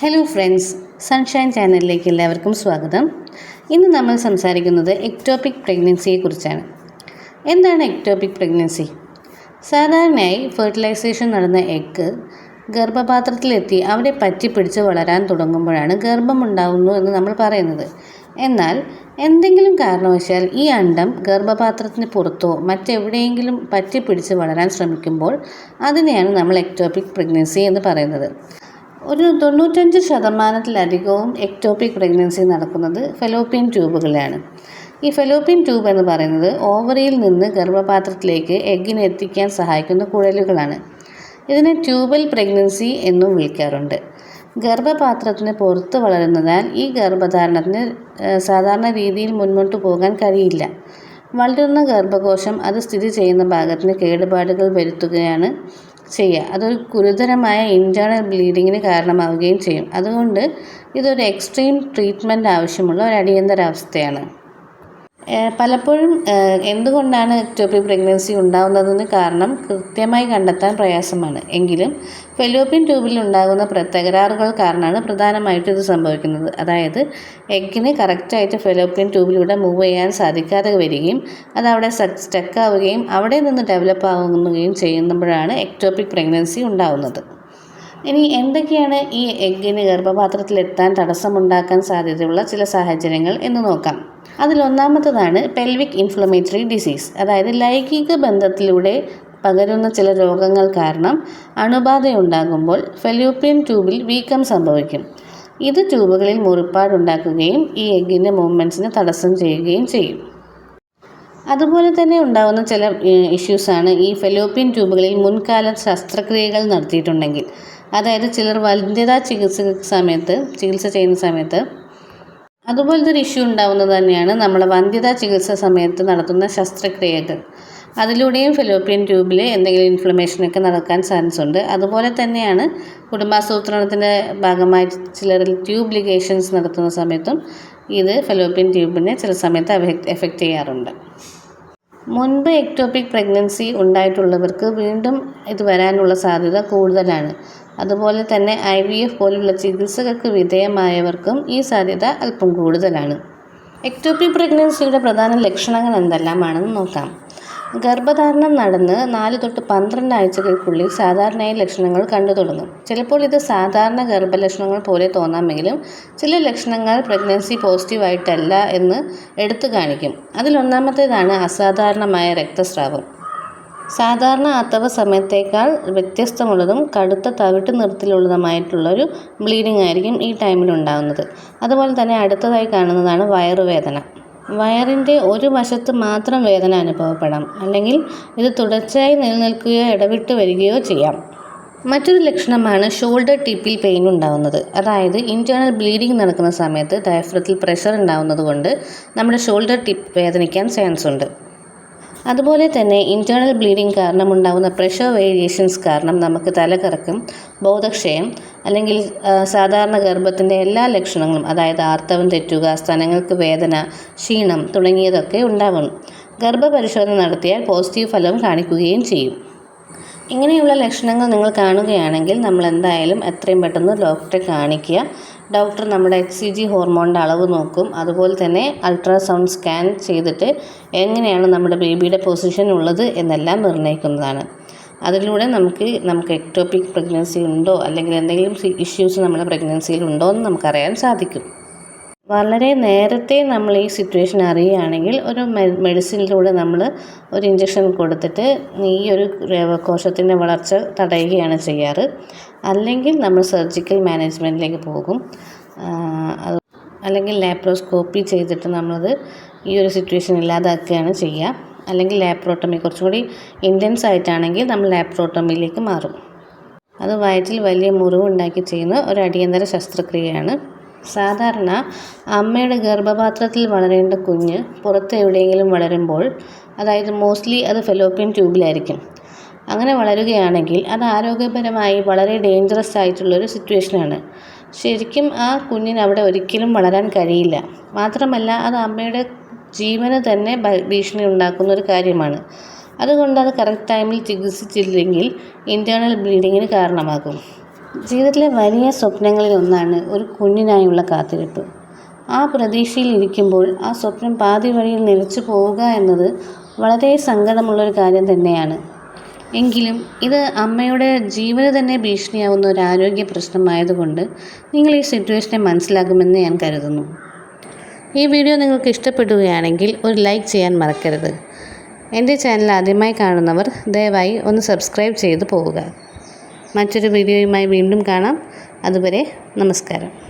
Hello friends sunshine ചാനലിലേക്ക് എല്ലാവർക്കും സ്വാഗതം. ഇന്ന് നമ്മൾ സംസാരിക്കുന്നത് എക്ടോപിക് പ്രഗ്നൻസിയെക്കുറിച്ചാണ് എന്താണ് എക്ടോപിക് പ്രഗ്നൻസി സാധാരണയായി ഫെർട്ടിലൈസേഷൻ നടന്ന എഗ്ഗ് ഗർഭപാത്രത്തിലെത്തി അവിടെ പറ്റിപ്പിടിച്ച് വളരാൻ തുടങ്ങുമ്പോഴാണ് ഗർഭമുണ്ടാകുന്നു എന്ന് നമ്മൾ പറയുന്നത്. എന്നാൽ എന്തെങ്കിലും കാരണവശാൽ ഈ അണ്ടം ഗർഭപാത്രത്തിന് പുറത്തോ മറ്റെവിടെയെങ്കിലും പറ്റിപ്പിടിച്ച് വളരാൻ ശ്രമിക്കുമ്പോൾ അതിനെയാണ് നമ്മൾ എക്ടോപിക് പ്രഗ്നൻസി എന്ന് പറയുന്നത്. ഒരു തൊണ്ണൂറ്റഞ്ച് ശതമാനത്തിലധികവും എക്ടോപിക് പ്രഗ്നൻസി നടക്കുന്നത് ഫെലോപ്പിയൻ ട്യൂബുകളിലാണ് ഈ ഫെലോപ്പിയൻ ട്യൂബ് എന്ന് പറയുന്നത് ഓവറിയിൽ നിന്ന് ഗർഭപാത്രത്തിലേക്ക് എഗ്ഗിനെ എത്തിക്കാൻ സഹായിക്കുന്ന കുഴലുകളാണ്. ഇതിനെ ട്യൂബൽ പ്രഗ്നൻസി എന്നും വിളിക്കാറുണ്ട്. ഗർഭപാത്രത്തിന് പുറത്ത് വളരുന്നതാൽ ഈ ഗർഭധാരണത്തിന് സാധാരണ രീതിയിൽ മുന്നോട്ട് പോകാൻ കഴിയില്ല. വളരുന്ന ഗർഭകോശം അത് സ്ഥിതി ചെയ്യുന്ന ഭാഗത്തിന് കേടുപാടുകൾ വരുത്തുകയാണ് ചെയ്യുക. അതൊരു ഗുരുതരമായ ഇന്റേർണൽ ബ്ലീഡിങ്ങിന് കാരണമാവുകയും ചെയ്യും. അതുകൊണ്ട് ഇതൊരു എക്സ്ട്രീം ട്രീറ്റ്മെന്റ് ആവശ്യമുള്ള ഒരു അടിയന്തരാവസ്ഥയാണ്. പലപ്പോഴും എന്തുകൊണ്ടാണ് എക്ടോപിക് പ്രഗ്നൻസി ഉണ്ടാകുന്നതെന്ന് കാരണം കൃത്യമായി കണ്ടെത്താൻ പ്രയാസമാണ്. എങ്കിലും ഫെലോപ്പിയൻ ട്യൂബിൽ ഉണ്ടാകുന്ന തകരാറുകൾ കാരണമാണ് പ്രധാനമായിട്ടും ഇത് സംഭവിക്കുന്നത്. അതായത് എഗ്ഗിന് കറക്റ്റായിട്ട് ഫെലോപ്പിയൻ ട്യൂബിലൂടെ മൂവ് ചെയ്യാൻ സാധിക്കാതെ വരികയും അത് അവിടെ സ്റ്റക്ക് ആവുകയും അവിടെ നിന്ന് ഡെവലപ്പ് ആവുകയും ചെയ്യുമ്പോഴാണ് എക്ടോപിക് പ്രഗ്നൻസി ഉണ്ടാകുന്നത് ഇനി എന്തൊക്കെയാണ് ഈ എഗ്ഗിന് ഗർഭപാത്രത്തിലെത്താൻ തടസ്സമുണ്ടാക്കാൻ സാധ്യതയുള്ള ചില സാഹചര്യങ്ങൾ എന്ന് നോക്കാം. അതിലൊന്നാമത്തതാണ് പെൽവിക് ഇൻഫ്ലമേറ്ററി ഡിസീസ് അതായത് ലൈംഗിക ബന്ധത്തിലൂടെ പകരുന്ന ചില രോഗങ്ങൾ കാരണം അണുബാധയുണ്ടാകുമ്പോൾ ഫെലൂപ്യൻ ട്യൂബിൽ വീക്കം സംഭവിക്കും. ഇത് ട്യൂബുകളിൽ മുറിപ്പാടുണ്ടാക്കുകയും ഈ എഗ്ഗിന്റെ മൂവ്മെന്റ്സിന് തടസ്സം ചെയ്യുകയും ചെയ്യും. അതുപോലെ തന്നെ ഉണ്ടാകുന്ന ചില ഇഷ്യൂസാണ് ഈ ഫെലോപ്പിയൻ ട്യൂബുകളിൽ മുൻകാല ശസ്ത്രക്രിയകൾ നടത്തിയിട്ടുണ്ടെങ്കിൽ. അതായത് ചിലർ വന്ധ്യതാ ചികിത്സ സമയത്ത് ചികിത്സ ചെയ്യുന്ന സമയത്ത്. അതുപോലത്തെ ഒരു ഇഷ്യൂ ഉണ്ടാവുന്നത് തന്നെയാണ് നമ്മൾ വന്ധ്യതാ ചികിത്സ സമയത്ത് നടത്തുന്ന ശസ്ത്രക്രിയകൾ. അതിലൂടെയും ഫെലോപ്പിയൻ ട്യൂബിൽ എന്തെങ്കിലും ഇൻഫ്ലമേഷനൊക്കെ നടക്കാൻ ചാൻസ് ഉണ്ട്. അതുപോലെ തന്നെയാണ് കുടുംബാസൂത്രണത്തിന്റെ ഭാഗമായി ചിലരിൽ ട്യൂബ് ലിഗേഷൻസ് നടത്തുന്ന സമയത്തും ഇത് ഫെലോപ്പിയൻ ട്യൂബിനെ ചില സമയത്ത് എഫക്റ്റ് ചെയ്യാറുണ്ട്. മുൻപ് എക്ടോപിക് പ്രഗ്നൻസി ഉണ്ടായിട്ടുള്ളവർക്ക് വീണ്ടും ഇത് വരാനുള്ള സാധ്യത കൂടുതലാണ്. അതുപോലെ തന്നെ ഐ വി എഫ് പോലുള്ള ചികിത്സകൾക്ക് വിധേയമായവർക്കും ഈ സാധ്യത അല്പം കൂടുതലാണ്. എക്ടോപിക് പ്രഗ്നൻസിയുടെ പ്രധാന ലക്ഷണങ്ങൾ എന്തെല്ലാമാണെന്ന് നോക്കാം. ഗർഭധാരണം നടന്ന് നാല് തൊട്ട് പന്ത്രണ്ട് ആഴ്ചകൾക്കുള്ളിൽ സാധാരണയായി ലക്ഷണങ്ങൾ കണ്ടു തുടങ്ങും. ചിലപ്പോൾ ഇത് സാധാരണ ഗർഭലക്ഷണങ്ങൾ പോലെ തോന്നാമെങ്കിലും ചില ലക്ഷണങ്ങൾ പ്രഗ്നൻസി പോസിറ്റീവായിട്ടല്ല എന്ന് എടുത്തു കാണിക്കും. അതിലൊന്നാമത്തേതാണ് അസാധാരണമായ രക്തസ്രാവം. സാധാരണ അത്തവ സമയത്തേക്കാൾ വ്യത്യസ്തമുള്ളതും കടുത്ത തവിട്ട് നിറത്തിലുള്ളതുമായിട്ടുള്ളൊരു ബ്ലീഡിംഗ് ആയിരിക്കും ഈ ടൈമിൽ ഉണ്ടാകുന്നത് അതുപോലെ തന്നെ അടുത്തതായി കാണുന്നതാണ് വയറുവേദന. വയറിന്റെ ഒരു വശത്ത് മാത്രം വേദന അനുഭവപ്പെടാം. അല്ലെങ്കിൽ ഇത് തുടർച്ചയായി നിലനിൽക്കുകയോ ഇടവിട്ട് വരികയോ ചെയ്യാം. മറ്റൊരു ലക്ഷണമാണ് ഷോൾഡർ ടിപ്പിൽ പെയിൻ ഉണ്ടാകുന്നത് അതായത് ഇന്റേർണൽ ബ്ലീഡിംഗ് നടക്കുന്ന സമയത്ത് ഡയഫ്രത്തിൽ പ്രഷർ ഉണ്ടാകുന്നത് കൊണ്ട് നമ്മുടെ ഷോൾഡർ ടിപ്പ് വേദനിക്കാൻ ചാൻസ് ഉണ്ട്. അതുപോലെ തന്നെ ഇന്റേർണൽ ബ്ലീഡിംഗ് കാരണം ഉണ്ടാകുന്ന പ്രഷർ വേരിയേഷൻസ് കാരണം നമുക്ക് തലകറക്കം ബോധക്ഷയം അല്ലെങ്കിൽ സാധാരണ ഗർഭത്തിന്റെ എല്ലാ ലക്ഷണങ്ങളും അതായത് ആർത്തവം തെറ്റുക സ്ഥലങ്ങൾക്ക് വേദന ക്ഷീണം തുടങ്ങിയതൊക്കെ ഉണ്ടാവണം ഗർഭപരിശോധന നടത്തിയാൽ പോസിറ്റീവ് ഫലം കാണിക്കുകയും ചെയ്യും. ഇങ്ങനെയുള്ള ലക്ഷണങ്ങൾ നിങ്ങൾ കാണുകയാണെങ്കിൽ നമ്മൾ എന്തായാലും എത്രയും പെട്ടെന്ന് ഡോക്ടറെ കാണിക്കുക. ഡോക്ടർ നമ്മുടെ എച്ച് സി ജി ഹോർമോണിന്റെ അളവ് നോക്കും. അതുപോലെ തന്നെ അൾട്രാസൗണ്ട് സ്കാൻ ചെയ്തിട്ട് എങ്ങനെയാണ് നമ്മുടെ ബേബിയുടെ പൊസിഷൻ ഉള്ളത് എന്നെല്ലാം നിർണയിക്കുന്നതാണ്. അതിലൂടെ നമുക്ക് നമുക്ക് എക്ടോപിക് പ്രഗ്നൻസി ഉണ്ടോ? അല്ലെങ്കിൽ എന്തെങ്കിലും ഇഷ്യൂസ് നമ്മുടെ പ്രഗ്നൻസിയിൽ ഉണ്ടോ എന്ന് നമുക്കറിയാൻ സാധിക്കും. വളരെ നേരത്തെ നമ്മൾ ഈ സിറ്റുവേഷൻ അറിയുകയാണെങ്കിൽ ഒരു മെഡിസിനിലൂടെ നമ്മൾ ഒരു ഇഞ്ചക്ഷൻ കൊടുത്തിട്ട് ഈ ഒരു കോശത്തിന്റെ വളർച്ച തടയുകയാണ് ചെയ്യാറ്. അല്ലെങ്കിൽ നമ്മൾ സർജിക്കൽ മാനേജ്മെന്റിലേക്ക് പോകും. അല്ലെങ്കിൽ ലാപ്രോസ്കോപ്പി ചെയ്തിട്ട് നമ്മളത് ഈ ഒരു സിറ്റുവേഷൻ ഇല്ലാതാക്കുകയാണ് ചെയ്യുക. അല്ലെങ്കിൽ ലാപ്രോട്ടമി കുറച്ചുകൂടി ഇന്റൻസ് ആയിട്ടാണെങ്കിൽ നമ്മൾ ലാപ്രോട്ടമിയിലേക്ക് മാറും. അത് വയറ്റിൽ വലിയ മുറിവുണ്ടാക്കി ചെയ്യുന്ന ഒരു അടിയന്തര ശസ്ത്രക്രിയയാണ്. സാധാരണ അമ്മയുടെ ഗർഭപാത്രത്തിൽ വളരേണ്ട കുഞ്ഞ് പുറത്ത് എവിടെയെങ്കിലും വളരുമ്പോൾ അതായത് മോസ്റ്റ്ലി അത് ഫെലോപ്പിയൻ ട്യൂബിലായിരിക്കും. അങ്ങനെ വളരുകയാണെങ്കിൽ അത് ആരോഗ്യപരമായി വളരെ ഡേഞ്ചറസ് ആയിട്ടുള്ളൊരു സിറ്റുവേഷനാണ്. ശരിക്കും ആ കുഞ്ഞിന് അവിടെ ഒരിക്കലും വളരാൻ കഴിയില്ല. മാത്രമല്ല അത് അമ്മയുടെ ജീവന് തന്നെ ഭീഷണി ഉണ്ടാക്കുന്ന ഒരു കാര്യമാണ്. അതുകൊണ്ട് അത് കറക്റ്റ് ടൈമിൽ ചികിത്സിച്ചില്ലെങ്കിൽ ഇന്റേർണൽ ബ്ലീഡിങ്ങിന് കാരണമാകും. ജീവിതത്തിലെ വലിയ സ്വപ്നങ്ങളിൽ ഒന്നാണ് ഒരു കുഞ്ഞിനായുള്ള കാത്തിരിപ്പ് ആ പ്രതീക്ഷയിൽ ഇരിക്കുമ്പോൾ ആ സ്വപ്നം പാതി വഴിയിൽ നിലച്ചു പോവുക എന്നത് വളരെ സങ്കടമുള്ളൊരു കാര്യം തന്നെയാണ്. എങ്കിലും ഇത് അമ്മയുടെ ജീവന് തന്നെ ഭീഷണിയാവുന്ന ഒരു ആരോഗ്യ പ്രശ്നമായതുകൊണ്ട് നിങ്ങൾ ഈ സിറ്റുവേഷനെ മനസ്സിലാക്കുമെന്ന് ഞാൻ കരുതുന്നു. ഈ വീഡിയോ നിങ്ങൾക്ക് ഇഷ്ടപ്പെടുകയാണെങ്കിൽ ഒരു ലൈക്ക് ചെയ്യാൻ മറക്കരുത്. എന്റെ ചാനൽ ആദ്യമായി കാണുന്നവർ ദയവായി ഒന്ന് സബ്സ്ക്രൈബ് ചെയ്തു പോവുക. മറ്റൊരു വീഡിയോയുമായി വീണ്ടും കാണാം. അതുവരെ നമസ്കാരം.